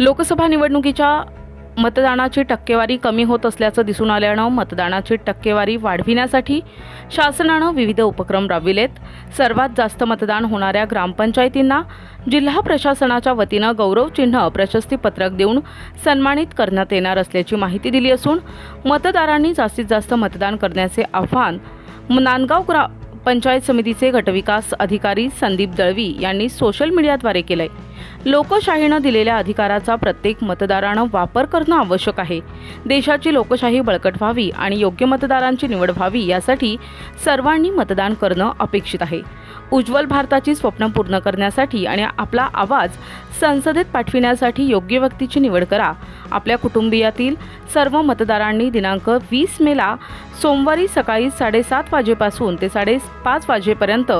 लोकसभा निवडणुकीच्या मतदानाची टक्केवारी कमी होत असल्याचं दिसून आल्यानं मतदानाची टक्केवारी वाढविण्यासाठी शासनानं विविध उपक्रम राबविलेत. सर्वात जास्त मतदान होणाऱ्या ग्रामपंचायतींना जिल्हा प्रशासनाच्या वतीनं गौरवचिन्ह प्रशस्तीपत्रक देऊन सन्मानित करण्यात येणार असल्याची माहिती दिली असून मतदारांनी जास्तीत जास्त मतदान करण्याचे आव्हान नांदगाव ग्रा पंचायत समितीचे गटविकास अधिकारी संदीप दळवी यांनी सोशल मीडियाद्वारे केलं आहे लोकशाहीनं दिलेल्या अधिकाराचा प्रत्येक मतदारानं वापर करणं आवश्यक आहे. देशाची लोकशाही बळकट व्हावी आणि योग्य मतदारांची निवड व्हावी यासाठी सर्वांनी मतदान करणं अपेक्षित आहे. उज्ज्वल भारताची स्वप्न पूर्ण करण्यासाठी आणि आपला आवाज संसदेत पाठविण्यासाठी योग्य व्यक्तीची निवड करा. आपल्या कुटुंबियातील सर्व मतदारांनी दिनांक वीस मेला सोमवारी सकाळी साडेसात वाजेपासून ते साडेपाच वाजेपर्यंत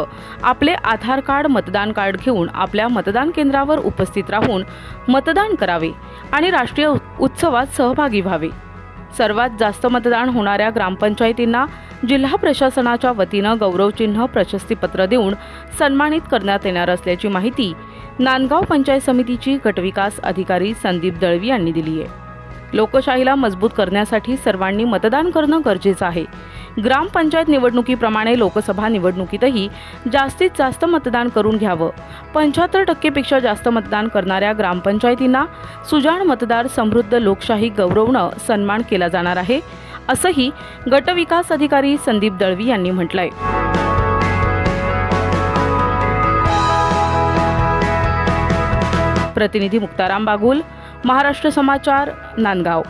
आपले आधार कार्ड मतदान कार्ड घेऊन आपल्या मतदान केंद्रावर उपस्थित राहून मतदान करावे आणि राष्ट्रीय उत्सवात सहभागी व्हावे. सर्वात जास्त मतदान होणाऱ्या ग्रामपंचायतींना जिल्हा प्रशासनाच्या वतीनं गौरवचिन्ह प्रशस्तीपत्र देऊन सन्मानित करण्यात येणार असल्याची माहिती नांदगाव पंचायत समितीची गटविकास अधिकारी संदीप दळवी यांनी दिली आहे. लोकशाहीला मजबूत करण्यासाठी सर्वांनी मतदान करणं गरजेचं आहे. ग्रामपंचायत निवडणुकीप्रमाणे लोकसभा निवडणुकीतही जास्तीत जास्त मतदान करून घ्यावं. पंच्याहत्तर टक्केपेक्षा जास्त मतदान करणाऱ्या ग्रामपंचायतींना सुजाण मतदार समृद्ध लोकशाही गौरवणं सन्मान केला जाणार आहे असंही गटविकास अधिकारी संदीप दळवी यांनी म्हटलं आहे प्रतिनिधी मुक्ताराम बागुल महाराष्ट्र समाचार नांदगाव.